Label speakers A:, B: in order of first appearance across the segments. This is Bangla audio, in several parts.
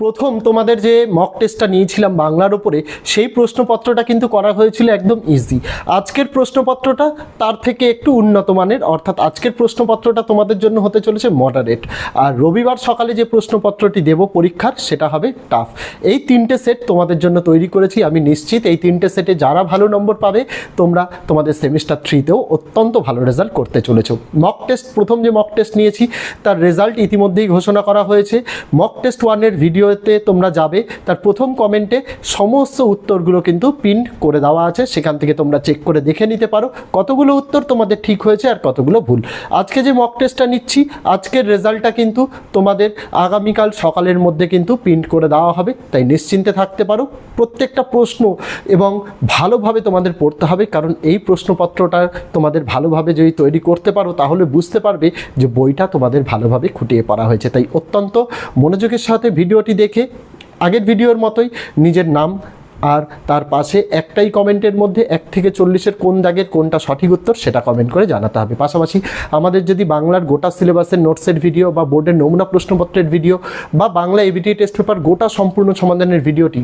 A: প্রথম তোমাদের যে মক টেস্টটা নিয়েছিলাম বাংলার উপরে, সেই প্রশ্নপত্রটা কিন্তু করা হয়েছিল একদম ইজি আজকের প্রশ্নপত্রটা তার থেকে একটু উন্নত মানের, অর্থাৎ আজকের প্রশ্নপত্রটা তোমাদের জন্য হতে চলেছে মডারেট আর রবিবার সকালে যে প্রশ্নপত্রটি দেব পরীক্ষার, সেটা হবে টাফ এই তিনটে সেট তোমাদের জন্য তৈরি করেছি, আমি নিশ্চিত এই তিনটে সেটে যারা ভালো নম্বর পাবে, তোমরা তোমাদের সেমিস্টার থ্রিতেও অত্যন্ত ভালো রেজাল্ট করতে চলেছো। মক টেস্ট প্রথম যে মক টেস্ট নিয়েছি, তার রেজাল্ট ইতিমধ্যেই ঘোষণা করা হয়েছে। মক টেস্ট ওয়ানের ভিডিওতে তোমরা যাবে, তার প্রথম কমেন্টে সমস্ত উত্তরগুলো কিন্তু প্রিন্ট করে দেওয়া আছে, সেখান থেকে তোমরা চেক করে দেখে নিতে পারো কতগুলো উত্তর তোমাদের ঠিক হয়েছে আর কতগুলো ভুল। আজকে যে মক টেস্টটা নিচ্ছি, আজকের রেজাল্টটা কিন্তু তোমাদের আগামীকাল সকালের মধ্যে কিন্তু প্রিন্ট করে দেওয়া হবে, তাই নিশ্চিন্তে থাকতে পারো। প্রত্যেকটা প্রশ্ন এবং ভালোভাবে তোমাদের পড়তে হবে, কারণ এই প্রশ্নপত্রটা তোমাদের ভালোভাবে যদি তৈরি করতে পারো, তাহলে বুঝতে পারবে যে বইটা তোমাদের ভালোভাবে খুঁটিয়ে পড়া হয়েছে। তাই অত্যন্ত মনোযোগের সাথে ভিডিওটি দেখে আগের ভিডিওর মতোই নিজের নাম আর তার পাশে একটাই কমেন্টের মধ্যে এক থেকে চল্লিশের কোন দাগের কোনটা সঠিক উত্তর সেটা কমেন্ট করে জানাতে হবে। পাশাপাশি আমাদের যদি বাংলার গোটা সিলেবাসের নোটসের ভিডিও বা বোর্ডের নমুনা প্রশ্নপত্রের ভিডিও বা বাংলা এবিটি টেস্ট পেপার গোটা সম্পূর্ণ সমাধানের ভিডিওটি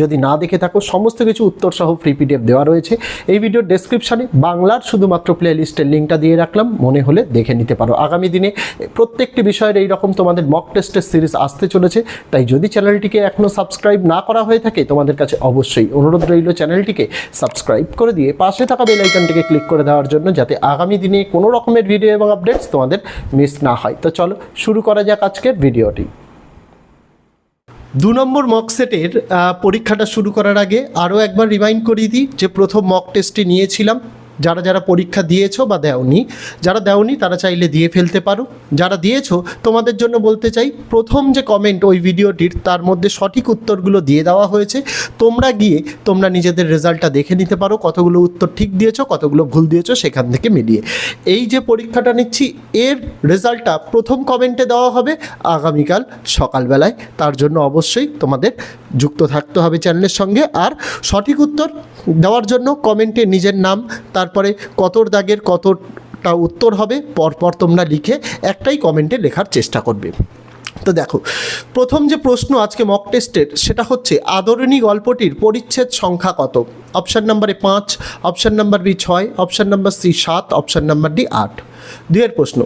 A: যদি না দেখে থাকো, সমস্ত কিছু উত্তর সহ ফ্রি পিডিএফ দেওয়া রয়েছে। এই ভিডিওর ডেসক্রিপশানে বাংলার শুধুমাত্র প্লে লিস্টের লিঙ্কটা দিয়ে রাখলাম, মনে হলে দেখে নিতে পারো। আগামী দিনে প্রত্যেকটি বিষয়ের এই রকম তোমাদের মক টেস্টের সিরিজ আসতে চলেছে, তাই যদি চ্যানেলটিকে এখনও সাবস্ক্রাইব না করা হয়ে থাকে, তোমাদের কাছে অবশ্যই অনুরোধ রইল চ্যানেলটিকে সাবস্ক্রাইব করে দিয়ে পাশে থাকা বেল আইকনটিকে ক্লিক করে দেওয়ার জন্য, যাতে আগামী দিনে কোনো রকমের ভিডিও এবং আপডেটস তোমাদের মিস না হয়। তো চলো, শুরু করা যাক আজকের ভিডিওটি দু নম্বর মক সেটের পরীক্ষাটা শুরু করার আগে আরও একবার রিমাইন্ড করিয়ে দিই যে প্রথম মক টেস্টটি নিয়েছিলাম। যারা যারা পরীক্ষা দিয়েছ বা দেওনি, যারা দেওনি তারা চাইলে দিয়ে ফেলতে পারো। যারা দিয়েছ, তোমাদের জন্য বলতে চাই, প্রথম যে কমেন্ট ওই ভিডিওটির, তার মধ্যে সঠিক উত্তরগুলো দিয়ে দেওয়া হয়েছে। তোমরা গিয়ে তোমরা নিজেদের রেজাল্টটা দেখে নিতে পারো, কতগুলো উত্তর ঠিক দিয়েছ, কতগুলো ভুল দিয়েছ, সেখান থেকে মিলিয়ে। এই যে পরীক্ষাটা নিচ্ছি, এর রেজাল্টটা প্রথম কমেন্টে দেওয়া হবে আগামীকাল সকালবেলায়। তার জন্য অবশ্যই তোমাদের যুক্ত থাকতে হবে চ্যানেলের সঙ্গে। আর সঠিক উত্তর দেওয়ার জন্য কমেন্টে নিজের নাম, তারপরে কতর দাগের কতটা উত্তর হবে, পরপর তোমরা লিখে একটাই কমেন্টে লেখার চেষ্টা করবে। তো দেখো, প্রথম যে প্রশ্ন আজকে মক টেস্টের সেটা হচ্ছে আদরণী গল্পটির পরিচ্ছেদ সংখ্যা কত? অপশান নাম্বারে পাঁচ অপশান নাম্বার বি ছয় অপশান নাম্বার সি সাত অপশান নাম্বার ডি আট। দুয়ের প্রশ্ন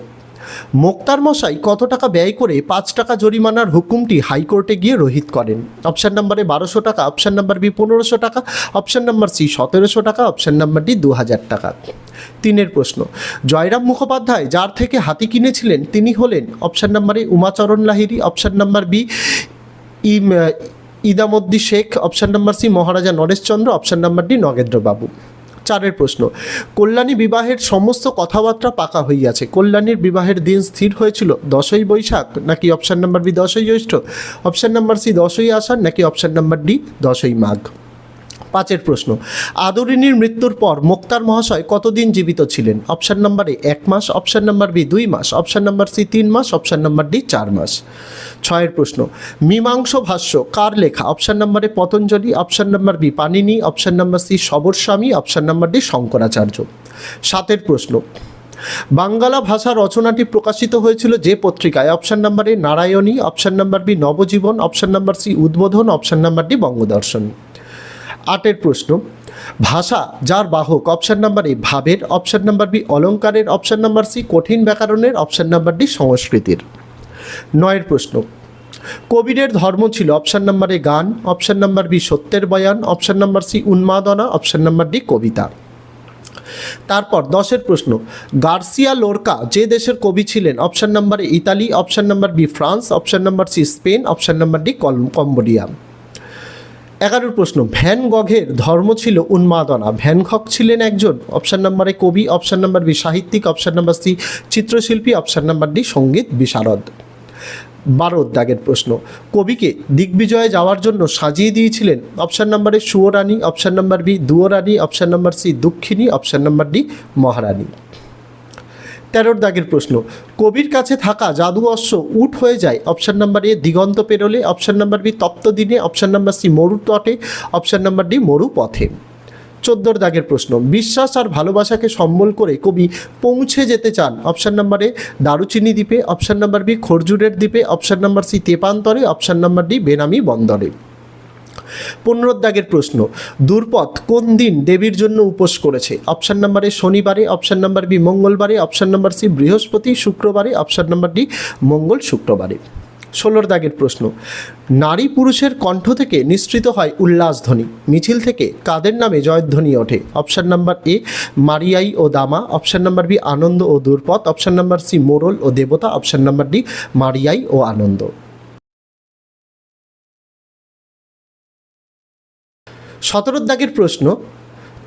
A: মোক্তার মশাই কত টাকা ব্যয় করে পাঁচ টাকা জরিমানার হুকুমটি হাইকোর্টে গিয়ে রহিত করেন? অপশান নাম্বারে বারোশো টাকা, অপশান নাম্বার বি পনেরোশো টাকা, অপশান নাম্বার সি সতেরোশো টাকা, অপশান নাম্বার ডি দু হাজার টাকা। তিনের প্রশ্ন, জয়রাম মুখোপাধ্যায় যার থেকে হাতি কিনেছিলেন তিনি হলেন? অপশান নাম্বারে Umacharan Lahiri option number B Idamaddi Sheikh, option number C Maharaja Nareshchandra option number D Nagendrababu. চারের প্রশ্ন, কল্যাণী বিবাহের সমস্ত কথাবার্তা পাকা হইয়াছে, কল্যাণীর বিবাহের দিন স্থির হয়েছিল, দশই বৈশাখ নাকি অপশান নাম্বার বি দশই জ্যৈষ্ঠ অপশান নাম্বার সি দশই আষাঢ় নাকি অপশান নাম্বার ডি দশই মাঘ? পাঁচের প্রশ্ন আদরিনীর মৃত্যুর পর মোক্তার মহাশয় কতদিন জীবিত ছিলেন অপশান নাম্বার এ এক মাস অপশান নাম্বার বি দুই মাস অপশান নাম্বার সি তিন মাস অপশান নাম্বার ডি চার মাস ছয়ের প্রশ্ন মীমাংস ভাষ্য কার লেখা অপশান নাম্বারে Patanjali option number B Panini option number C Sabaraswami option number D Shankaracharya সাতের প্রশ্ন বাঙ্গালা ভাষা রচনাটি প্রকাশিত হয়েছিল যে পত্রিকায় option number A Narayani option number B Nabajiban option number C Udbodhan option number D Bangadarshan আটের প্রশ্ন ভাষা যার বাহক অপশান নাম্বার এ ভাবের অপশান নাম্বার বি অলঙ্কারের অপশান নাম্বার সি কঠিন ব্যাকরণের অপশান নাম্বার ডি সংস্কৃতির নয়ের প্রশ্ন কবিরের ধর্ম ছিল অপশান নাম্বার এ গান অপশান নাম্বার বি সত্যের বয়ান অপশান নাম্বার সি উন্মাদনা অপশান নাম্বার ডি কবিতা তারপর দশের প্রশ্ন গার্সিয়া লোরকা যে দেশের কবি ছিলেন option number Italy option number B France option number C Spain option number D Cambodia এগারোর প্রশ্ন, ভ্যান গঘের ধর্ম ছিল উন্মাদনা। ভ্যান গঘ ছিলেন একজন অপশান নাম্বারে কবি অপশান নাম্বার বি সাহিত্যিক অপশান নাম্বার সি চিত্রশিল্পী অপশান নাম্বার ডি সংগীত বিশারদ। বারো দাগের প্রশ্ন, কবিকে দিগ্বিজয়ে যাওয়ার জন্য সাজিয়ে দিয়েছিলেন অপশান নাম্বারে Suorani option number B Duorani option number C দুঃখিনী অপশান নাম্বার ডি মহারানী। তেরোর দাগের প্রশ্ন, কবির কাছে থাকা জাদু অশ্ব উট হয়ে যায় অপশান নাম্বার এ দিগন্ত পেরোলে অপশান নাম্বার বি তপ্ত দিনে অপশান নাম্বার সি মরু তটে অপশান নাম্বার ডি মরু পথে। চোদ্দোর দাগের প্রশ্ন, বিশ্বাস আর ভালোবাসাকে সম্বল করে কবি পৌঁছে যেতে চান অপশান নাম্বার এ দারুচিনি দ্বীপে অপশান নাম্বার বি খরজুরের দ্বীপে অপশান নাম্বার সি তেপান্তরে অপশান নাম্বার ডি বেনামি বন্দরে। পনেরো দাগের প্রশ্ন, দূরপথ কোন দিন দেবীর জন্য উপোস করেছে? অপশান নাম্বার এ শনিবারে অপশান নাম্বার বি মঙ্গলবারে অপশান নাম্বার সি বৃহস্পতি, শুক্রবারে অপশান নাম্বার ডি মঙ্গল শুক্রবারে। ষোলোর দাগের প্রশ্ন, নারী পুরুষের কণ্ঠ থেকে নিঃসৃত হয় উল্লাসধ্বনি মিছিল থেকে কাদের নামে জয়ধ্বনি ওঠে? অপশান নাম্বার এ মারিয়াই ও দামা অপশান নাম্বার বি আনন্দ ও দূরপথ অপশান নাম্বার সি মোরল ও দেবতা অপশান নাম্বার ডি মারিয়াই ও আনন্দ। সতেরো দাগের প্রশ্ন,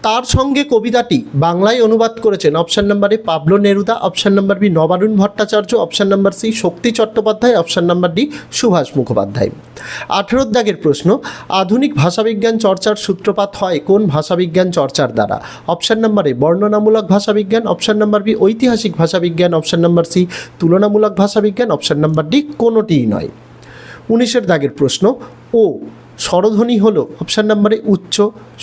A: তার সঙ্গে কবিতাটি বাংলায় অনুবাদ করেছেন অপশান নাম্বারে Pablo Neruda, option number B Nabarun Bhattacharya, option number C Shakti Chattopadhyay, option number D Subhash Mukhopadhyay. আঠেরো দাগের প্রশ্ন, আধুনিক ভাষাবিজ্ঞান চর্চার সূত্রপাত হয় কোন ভাষাবিজ্ঞান চর্চার দ্বারা? অপশান নাম্বারে বর্ণনামূলক ভাষাবিজ্ঞান, অপশান নাম্বার বি ঐতিহাসিক ভাষাবিজ্ঞান, অপশান নাম্বার সি তুলনামূলক ভাষাবিজ্ঞান, অপশান নাম্বার ডি কোনোটিই নয়। উনিশের দাগের প্রশ্ন, ও স্বরধ্বনি হল অপশান নাম্বারে উচ্চ,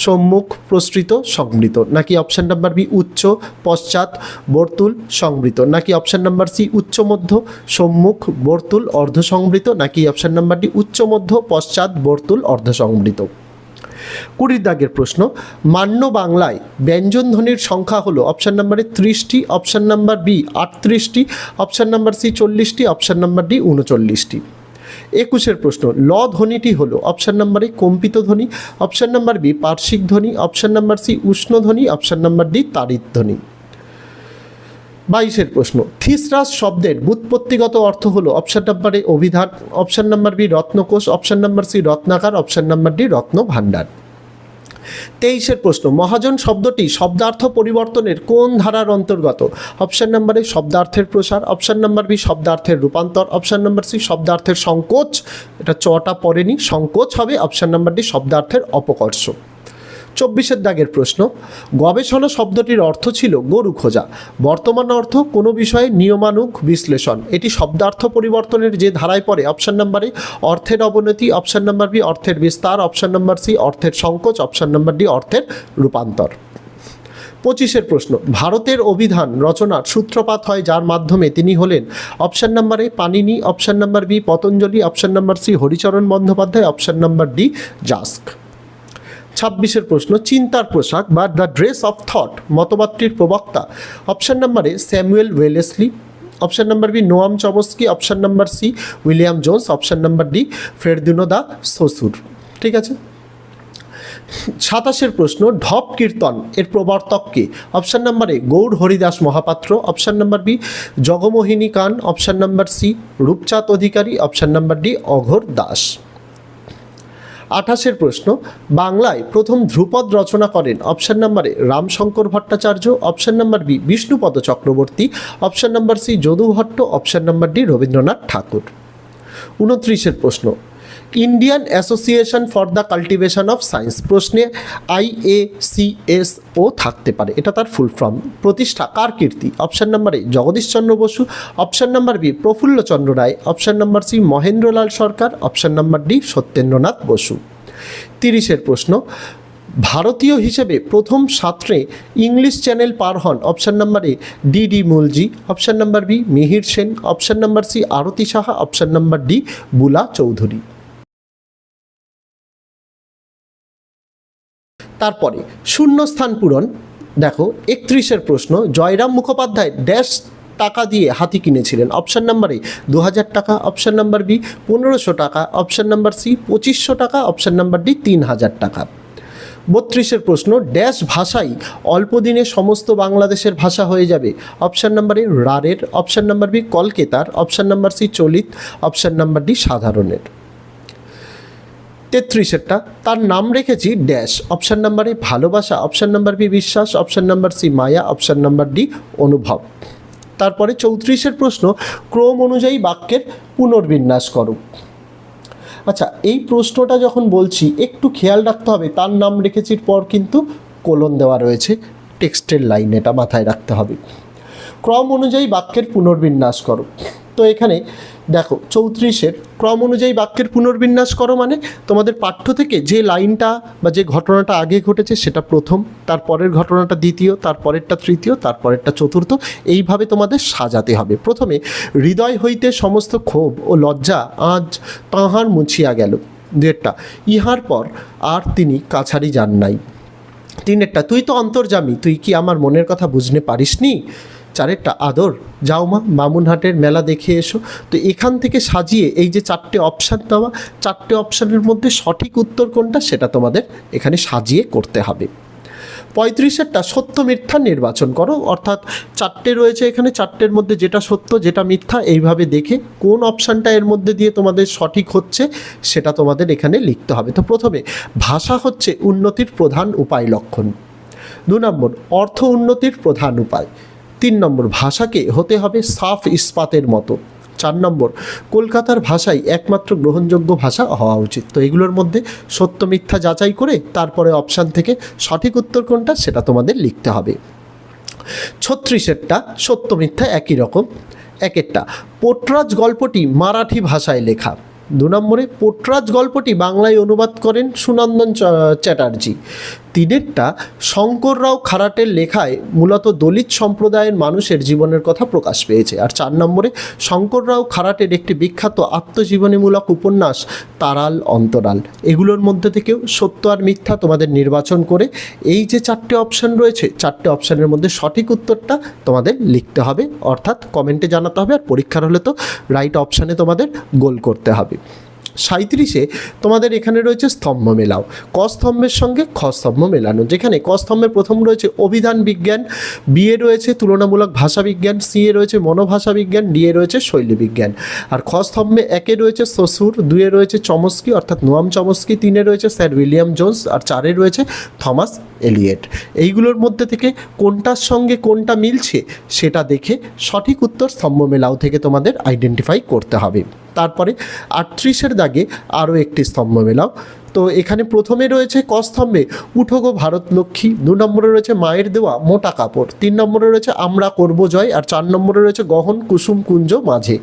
A: সম্মুখ, প্রসৃত, সংবৃত। নাকি অপশান নাম্বার বি উচ্চ, পশ্চাৎ, বর্তুল, সংবৃত। নাকি অপশান নাম্বার সি উচ্চ, মধ্য, সম্মুখ, বর্তুল অর্ধ সংবৃত নাকি অপশান নাম্বার ডি উচ্চ, মধ্য, পশ্চাৎ, বর্তুল অর্ধ সংবৃত কুড়ির দাগের প্রশ্ন, মান্য বাংলায় ব্যঞ্জনধ্বনির সংখ্যা হলো অপশান নাম্বারে ত্রিশটি অপশান নাম্বার বি আটত্রিশটি অপশান নাম্বার সি চল্লিশটি অপশান নাম্বার ডি উনচল্লিশটি। একুশের প্রশ্ন, ল ধ্বনিটি হলো অপশান নাম্বার এ কম্পিত ধ্বনি, অপশান নাম্বার বি পার্শ্বিক ধ্বনি, অপশান নাম্বার সি উষ্ণ ধ্বনি, অপশান নাম্বার ডি তারিত ধ্বনি। বাইশের প্রশ্ন, থিসরাস শব্দের বুৎপত্তিগত অর্থ হলো অপশান নাম্বার এ অভিধান, অপশান নাম্বার বি রত্নকোষ, অপশান নাম্বার সি রত্নাকার, অপশান নাম্বার ডি রত্ন ভাণ্ডার তেইশের প্রশ্ন, মহাজন শব্দটি শব্দার্থ পরিবর্তনের কোন ধারার অন্তর্গত? অপশান নাম্বার এ, শব্দার্থের প্রসার। অপশান নাম্বার বি, শব্দার্থের রূপান্তর। অপশান নাম্বার সি, শব্দার্থের সংকোচ। এটা চটা পড়েনি, সংকোচ হবে। অপশান নাম্বার ডি, শব্দার্থের অপকর্ষ। চব্বিশের দাগের প্রশ্ন, গবেষণা শব্দটির অর্থ ছিল গরু খোঁজা। বর্তমান অর্থ কোনো বিষয়ে নিয়মানুগ বিশ্লেষণ। এটি শব্দার্থ পরিবর্তনের যে ধারায় পড়ে, অপশান নাম্বারে অর্থের অবনতি, অপশান নাম্বার বি, অর্থের বিস্তার, অপশান নাম্বার সি, অর্থের সংকোচ, অপশান নাম্বার ডি, অর্থের রূপান্তর। পঁচিশের প্রশ্ন, ভারতের অভিধান, রচনার সূত্রপাত হয় যার মাধ্যমে তিনি হলেন option number A, Panini, option number B, Patanjali, option number C, Haricharan Bandyopadhyay, option number D, জাস্ক। ছাব্বিশের প্রশ্ন, চিন্তার পোশাক বা দ্য ড্রেস অফ থট, মতবাদটির প্রবক্তা। Option number A Samuel Wellesley. Option number B, Noam Chomsky option number C, William Jones. Option number D, Ferdinand de Saussure ঠিক আছে? সাতাশের প্রশ্ন, ঢপ কীর্তন, এর প্রবর্তককে option number A, Gour Haridas Mahapatra. Option number B, Jagmohini কান। Option number C, Rupchand Adhikari. Option number D, Aghor Das. আঠাশের প্রশ্ন, বাংলায় প্রথম ধ্রুপদ রচনা করেন option number A Ramshankar Bhattacharya, option number B Bishnupada Chakraborty, option number C Jadu Bhatta option number D Rabindranath Tagore. উনত্রিশের প্রশ্ন Indian Association for the Cultivation of Science প্রশ্নে আইএসিএস ও থাকতে পারে। এটা তার ফুল ফর্ম প্রতিষ্ঠা কার কীর্তি? Option number A Jagadishchandra Basu. Option number B Prafullachandra Ray. Option number C Mahendralal Sarkar. Option number D Satyendranath Bose. তিরিশের প্রশ্ন, ভারতীয় হিসেবে প্রথম ছাত্রে ইংলিশ চ্যানেল পার হন। Option number A D D Mulji. Option number B Mihir Sen. Option number C Arati Saha. Option number D Bula Chowdhury. তারপরে শূন্যস্থান পূরণ। দেখো, একত্রিশের প্রশ্ন, জয়রাম মুখোপাধ্যায় ড্যাশ টাকা দিয়ে হাতি কিনেছিলেন। অপশান নাম্বার এ দু হাজার টাকা অপশান নাম্বার বি পনেরোশো টাকা অপশান নাম্বার সি পঁচিশশো টাকা অপশান নাম্বার ডি তিন হাজার টাকা। বত্রিশের প্রশ্ন ড্যাশ ভাষাই অল্প দিনে সমস্ত বাংলাদেশের ভাষা হয়ে যাবে। অপশান নাম্বার এ রারের অপশান নাম্বার বি কলকেতার অপশান নাম্বার সি চলিত অপশান নাম্বার ডি সাধারণের। তেত্রিশেরটা তার নাম রেখেছি ড্যাশ। অপশান নাম্বারে ভালোবাসা, অপশান নাম্বার বি বিশ্বাস, অপশান নাম্বার সি মায়া, অপশান নাম্বার ডি অনুভব। তারপরে চৌত্রিশের প্রশ্ন, ক্রম অনুযায়ী বাক্যের পুনর্বিন্যাস করো। আচ্ছা এই প্রশ্নটা যখন বলছি, একটু খেয়াল রাখতে হবে। তার নাম রেখেছির পর কিন্তু কোলন দেওয়া রয়েছে। টেক্সটের লাইন এটা মাথায় রাখতে হবে। ক্রম অনুযায়ী বাক্যের পুনর্বিন্যাস করো। তো এখানে দেখো, চৌত্রিশের ক্রম অনুযায়ী বাক্যের পুনর্বিন্যাস করো মানে তোমাদের পাঠ্য থেকে যে লাইনটা বা যে ঘটনাটা আগে ঘটেছে সেটা প্রথম তারপরের ঘটনাটা দ্বিতীয় তারপরেরটা তৃতীয় তারপরেরটা চতুর্থ, এইভাবে তোমাদের সাজাতে হবে। প্রথমে, হৃদয় হইতে সমস্ত ক্ষোভ ও লজ্জা আজ তাহার মুছিয়া গেল। দুয়েরটা ইহার পর আর তিনি কাছারি যান নাই। তিনেরটা, তুই তো অন্তর্জামী তুই কি আমার মনের কথা বুঝতে পারিসনি? চারেরটা আদর। যাও মা, বামুনহাটের মেলা দেখে এসো। তো এখান থেকে সাজিয়ে এই যে চারটে অপশান দেওয়া চারটে অপশানের মধ্যে সঠিক উত্তর কোনটা সেটা তোমাদের এখানে সাজিয়ে করতে হবে। পঁয়ত্রিশেরটা সত্য মিথ্যা নির্বাচন করো। অর্থাৎ চারটে রয়েছে এখানে, চারটের মধ্যে যেটা সত্য, যেটা মিথ্যা, এইভাবে দেখে কোন অপশানটা এর মধ্যে দিয়ে তোমাদের সঠিক হচ্ছে সেটা তোমাদের এখানে লিখতে হবে। তো প্রথমে, ভাষা হচ্ছে উন্নতির প্রধান উপায় লক্ষণ। দু নম্বর, অর্থ উন্নতির প্রধান উপায়। তিন নম্বর, ভাষাকে হতে হবে সাফ ইস্পাতের মতো। চার নম্বর, কলকাতার ভাষাই একমাত্র গ্রহণযোগ্য ভাষা হওয়া উচিত। তো এগুলোর মধ্যে সত্য মিথ্যা যাচাই করে তারপরে অপশান থেকে সঠিক উত্তর কোনটা সেটা তোমাদের লিখতে হবে। ছত্রিশেরটা, সত্য মিথ্যা একই রকম। একেরটা, পোটরাজ গল্পটি মারাঠি ভাষায় লেখা। দু নম্বরে পোটরাজ গল্পটি বাংলায় অনুবাদ করেন সুনন্দন চ্যাটার্জি। তিনেরটা শঙ্কররাও খারাটের লেখায় মূলত দলিত সম্প্রদায়ের মানুষের জীবনের কথা প্রকাশ পেয়েছে। আর চার নম্বরে শঙ্কররাও খারাটের একটি বিখ্যাত আত্মজীবনীমূলক উপন্যাস, তারাল অন্তরাল। এগুলোর মধ্যে থেকেও সত্য আর মিথ্যা তোমাদের নির্বাচন করে এই যে চারটে অপশান রয়েছে, চারটে অপশানের মধ্যে সঠিক উত্তরটা তোমাদের লিখতে হবে। অর্থাৎ কমেন্টে জানাতে হবে আর পরীক্ষার হলে তো রাইট অপশানে তোমাদের গোল করতে হবে। সাঁত্রিশে তোমাদের এখানে রয়েছে স্তম্ভ মেলাও। ক স্তম্ভের সঙ্গে খ স্তম্ভ মেলানো, যেখানে ক প্রথম রয়েছে অভিধান বিজ্ঞান, বিয়ে রয়েছে তুলনামূলক ভাষা বিজ্ঞান, সি এ রয়েছে মনোভাষা বিজ্ঞান, ডি এ রয়েছে শৈলী বিজ্ঞান। আর খ স্তম্ভে একে রয়েছে শ্বশুর, দুয়ে রয়েছে চমস্কি, অর্থাৎ নোয়াম চমস্কি, তিনে রয়েছে স্যার উইলিয়াম জোন্স, আর চারে রয়েছে থমাস এলিয়েট। এইগুলোর মধ্যে থেকে কোনটার সঙ্গে কোনটা মিলছে, সেটা দেখে সঠিক উত্তর স্তম্ভ মেলাও থেকে তোমাদের আইডেন্টিফাই করতে হবে। তারপরে আটত্রিশের দাগে আরও একটি স্তম্ভ মেলাও। তো এখানে প্রথমে রয়েছে ক স্তম্ভে উঠো গো ভারত লক্ষ্মী, দু নম্বরে রয়েছে মায়ের দেওয়া মোটা কাপড়, তিন নম্বরে রয়েছে আমরা করব জয়, আর চার নম্বরে রয়েছে গহন, কুসুম, কুঞ্জ, মাঝে।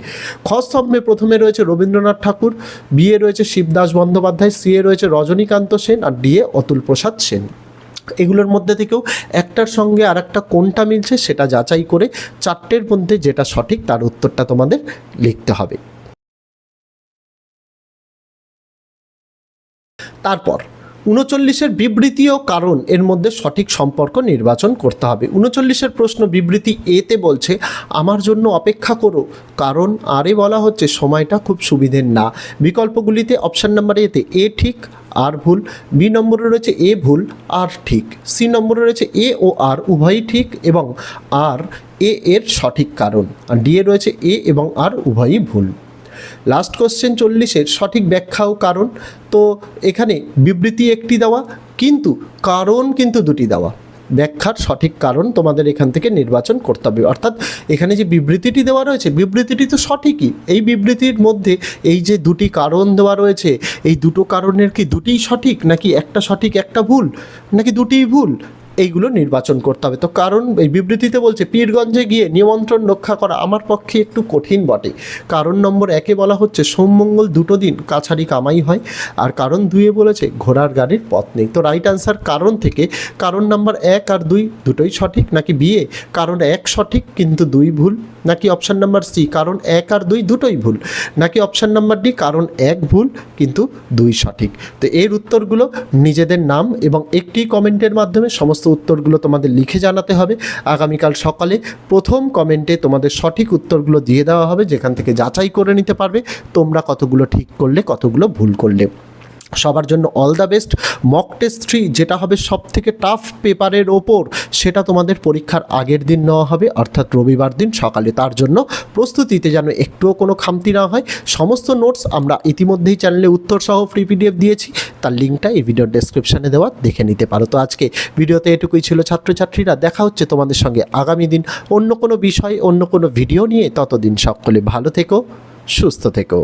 A: খ স্তম্ভে প্রথমে রয়েছে রবীন্দ্রনাথ ঠাকুর, বিয়ে রয়েছে শিবদাস বন্দ্যোপাধ্যায় সিএ রয়েছে রজনীকান্ত সেন, আর ডিএ অতুল প্রসাদ সেন। এগুলোর মধ্যে থেকেও একটার সঙ্গে আর একটা কোনটা মিলছে সেটা যাচাই করে চারটের মধ্যে যেটা সঠিক তার উত্তরটা তোমাদের লিখতে হবে। তারপর উনচল্লিশের বিবৃতি ও কারণ, এর মধ্যে সঠিক সম্পর্ক নির্বাচন করতে হবে। উনচল্লিশের প্রশ্ন বিবৃতি এতে বলছে, আমার জন্য অপেক্ষা করো, কারণ আরে বলা হচ্ছে সময়টা খুব সুবিধের না। বিকল্পগুলিতে অপশান নাম্বার এতে এ ঠিক, আর ভুল। বি নম্বরে রয়েছে এ ভুল, আর ঠিক। সি নম্বরে রয়েছে এ ও আর, উভয়ই ঠিক এবং আর এ এর সঠিক কারণ। আর ডি এ রয়েছে এ এবং আর উভয়ই ভুল। লাস্ট কোশ্চেন চল্লিশের সঠিক ব্যাখ্যা ও কারণ। তো এখানে বিবৃতি একটি দেওয়া, কিন্তু কারণ কিন্তু দুটি দেওয়া। ব্যাখ্যার সঠিক কারণ তোমাদের এখান থেকে নির্বাচন করতে হবে। অর্থাৎ এখানে যে বিবৃতিটি দেওয়া রয়েছে, বিবৃতিটি তো সঠিকই। এই বিবৃতির মধ্যে এই যে দুটি কারণ দেওয়া রয়েছে, এই দুটো কারণের কি দুটিই সঠিক, নাকি একটা সঠিক, একটা ভুল, নাকি দুটিই ভুল? এইগুলো নির্বাচন করতে হবে। তো কারণ এই বিবৃতিতে বলছে, পীরগঞ্জে গিয়ে নিমন্ত্রণ রক্ষা করা আমার পক্ষে একটু কঠিন বটে। কারণ নম্বর একে বলা হচ্ছে, সোমমঙ্গল দুটো দিন কাছারি কামাই হয়। আর কারণ দুইয়ে বলেছে, ঘোড়ার গাড়ির পথ নেই। তো রাইট আনসার কারণ থেকে, কারণ নাম্বার এক আর দুই দুটোই সঠিক নাকি বিয়ে? কারণ এক সঠিক কিন্তু দুই ভুল। নাকি অপশান নাম্বার সি কারণ এক আর দুই দুটোই ভুল? নাকি অপশান নাম্বার ডি কারণ এক ভুল কিন্তু দুই সঠিক? তো এর উত্তরগুলো নিজেদের নাম এবং একটি কমেন্টের মাধ্যমে সমস্ত উত্তরগুলো তোমাদের লিখে জানাতে হবে। আগামীকাল সকালে প্রথম কমেন্টে তোমাদের সঠিক উত্তরগুলো দিয়ে দেওয়া হবে, যেখান থেকে যাচাই করে নিতে পারবে, তোমরা কতগুলো ঠিক করলে, কতগুলো ভুল করলে। সবার জন্য all the best mock test three যেটা হবে সব থেকে টাফ পেপারের ওপর, সেটা তোমাদের পরীক্ষার আগের দিন নেওয়া হবে, অর্থাৎ রবিবার দিন সকালে। তার জন্য প্রস্তুতিতে যেন একটুও কোনো খামতি না হয়। সমস্ত নোটস আমরা ইতিমধ্যেই চ্যানেলে উত্তর সহ ফ্রি পিডিএফ দিয়েছি। তার লিঙ্কটা এই ভিডিওর ডেসক্রিপশানে দেওয়া, দেখে নিতে পারো। তো আজকে ভিডিওতে এটুকুই ছিল ছাত্রছাত্রীরা। দেখা হচ্ছে তোমাদের সঙ্গে আগামী দিন অন্য কোনো বিষয়, অন্য কোনো ভিডিও নিয়ে। ততদিন সকলে ভালো থেকো, সুস্থ থেকো।